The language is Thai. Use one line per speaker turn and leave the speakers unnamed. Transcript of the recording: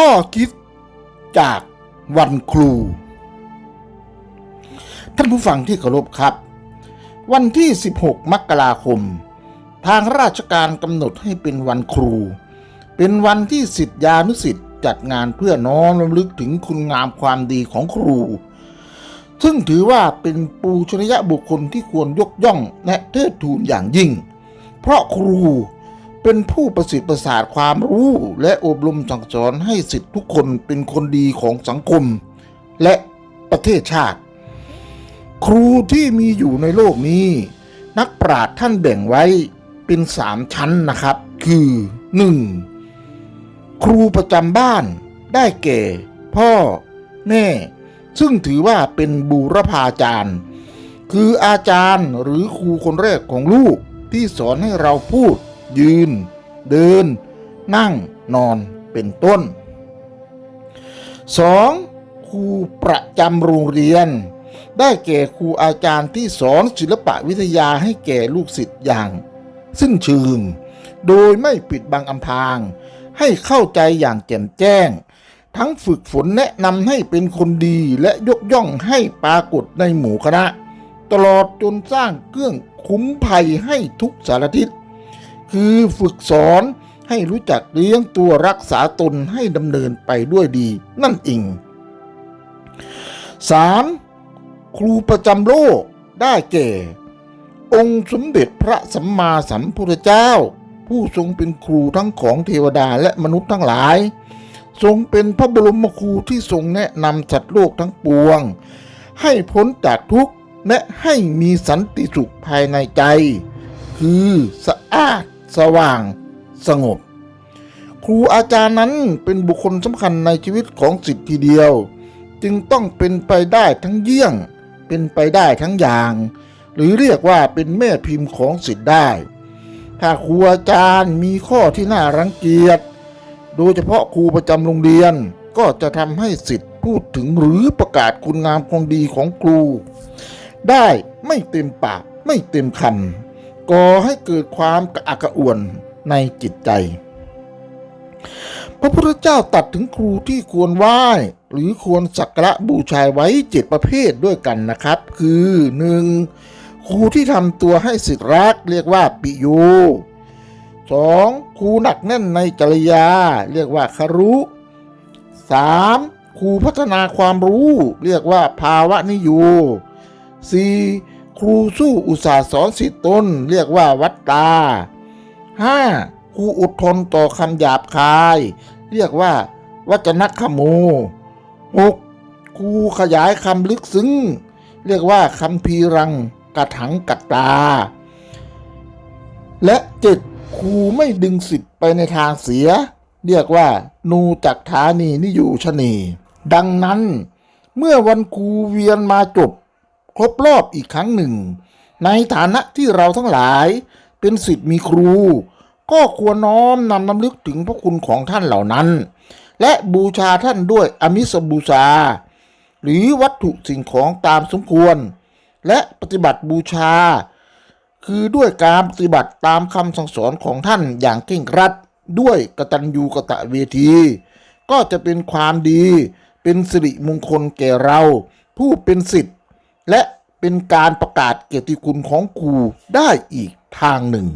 ข้อคิดจากวันครู ท่านผู้ฟังที่เคารพครับ วันที่ 16 มกราคม ทางราชการกำหนดให้เป็นวันครู เป็นวันที่สิทธิานุสิทธิ์จัดงานเพื่อน้อมรำลึกถึงคุณงามความดีของครู ซึ่งถือว่าเป็นปูชนียบุคคลที่ควรยกย่องและเทิดทูนอย่างยิ่ง เพราะครู เป็นผู้ประสิทธิ์ประสาทความรู้และอบรมสั่งสอนให้สิทธิทุกคนเป็นคนดีของสังคม และประเทศชาติ ครูที่มีอยู่ในโลกนี้ นักปราชญ์ท่านแบ่งไว้เป็นสามชั้นนะครับ คือ 1. ครูประจำบ้านได้แก่ พ่อ แม่ ซึ่งถือว่าเป็นบูรพาจารย์ คืออาจารย์หรือครูคนแรกของลูกที่สอนให้เราพูด ยืน เดิน นั่งนอนเป็นต้น 2. ครูประจำโรงเรียน ได้แก่ครูอาจารย์ที่สอนศิลปะวิทยาให้แก่ลูกศิษย์อย่างซึ่งเชิง โดยไม่ปิดบังอำพราง ให้เข้าใจอย่างแจ่มแจ้ง ทั้งฝึกฝนแนะนำให้เป็นคนดีและยกย่องให้ปรากฏในหมู่คณะ ตลอดจนสร้างเครื่องคุ้มภัยให้ทุกสารทิศ คือฝึกสอนให้รู้จักเลี้ยงตัวรักษาตนให้ดำเนินไปด้วยดี นั่นเอง 3. ครูประจำโลกได้แก่ องค์สมเด็จพระสัมมาสัมพุทธเจ้า ผู้ทรงเป็นครูทั้งของเทวดาและมนุษย์ทั้งหลาย ทรงเป็นพระบรมครูที่ทรงแนะนำสัตว์โลกทั้งปวง ให้พ้นจากทุกข์และให้มีสันติสุขภายในใจ คือสะอาด สว่างสงบ ครูอาจารย์นั้นเป็นบุคคลสำคัญในชีวิตของสิทธิ์ทีเดียว จึงต้องเป็นไปได้ทั้งเยี่ยง เป็นไปได้ทั้งอย่าง หรือเรียกว่าเป็นแม่พิมพ์ของสิทธิ์ได้ ถ้าครูอาจารย์มีข้อที่น่ารังเกียจ โดยเฉพาะครูประจำโรงเรียนก็จะทำให้สิทธิ์พูดถึงหรือประกาศคุณงามความดีของครู ได้ไม่เต็มปากไม่เต็มคำ ก่อให้เกิดความกระอักกระอ่วนในจิตใจ พระพุทธเจ้าตัดถึงครูที่ควรไหว้ หรือควรสักการะบูชาไว้เจ็ดประเภทด้วยกันนะครับ คือ 1. ครูที่ทำตัวให้สิทธิรักเรียกว่าปิโย 2. ครูหนักแน่นในจริยา เรียกว่าคารุ 3. ครูพัฒนาความรู้ เรียกว่าภาวะนิโย 4. ครูสู้อุตสาห์สอนสิทธิตนเรียกว่าวัตตา 5. ครูอดทนต่อคำหยาบคาย เรียกว่า วัจนคโม 6. ครูขยายคำลึกซึ้ง เรียกว่าคำพีรังกระถังกัตตา และ 7. ครูไม่ดึงสิทธิ์ไปในทางเสีย เรียกว่า นูจักฐานีนิยูชนี ดังนั้น เมื่อวันครูเวียนมาจบ ครบรอบอีกครั้งหนึ่ง ในฐานะที่เราทั้งหลายเป็นสิทธิ์มีครู ก็ควรน้อมนำน้ำลึกถึงพระคุณของท่านเหล่านั้น และบูชาท่านด้วยอมิสบูชา หรือวัตถุสิ่งของตามสมควร และปฏิบัติบูชา คือด้วยการปฏิบัติตามคำสั่งสอนของท่านอย่างเคร่งครัดด้วยกตัญญูกตเวที ก็จะเป็นความดีเป็นสิริมงคลแก่เรา ผู้เป็นสิทธิ์ และเป็นการประกาศเกียรติคุณของครูได้อีกทางหนึ่ง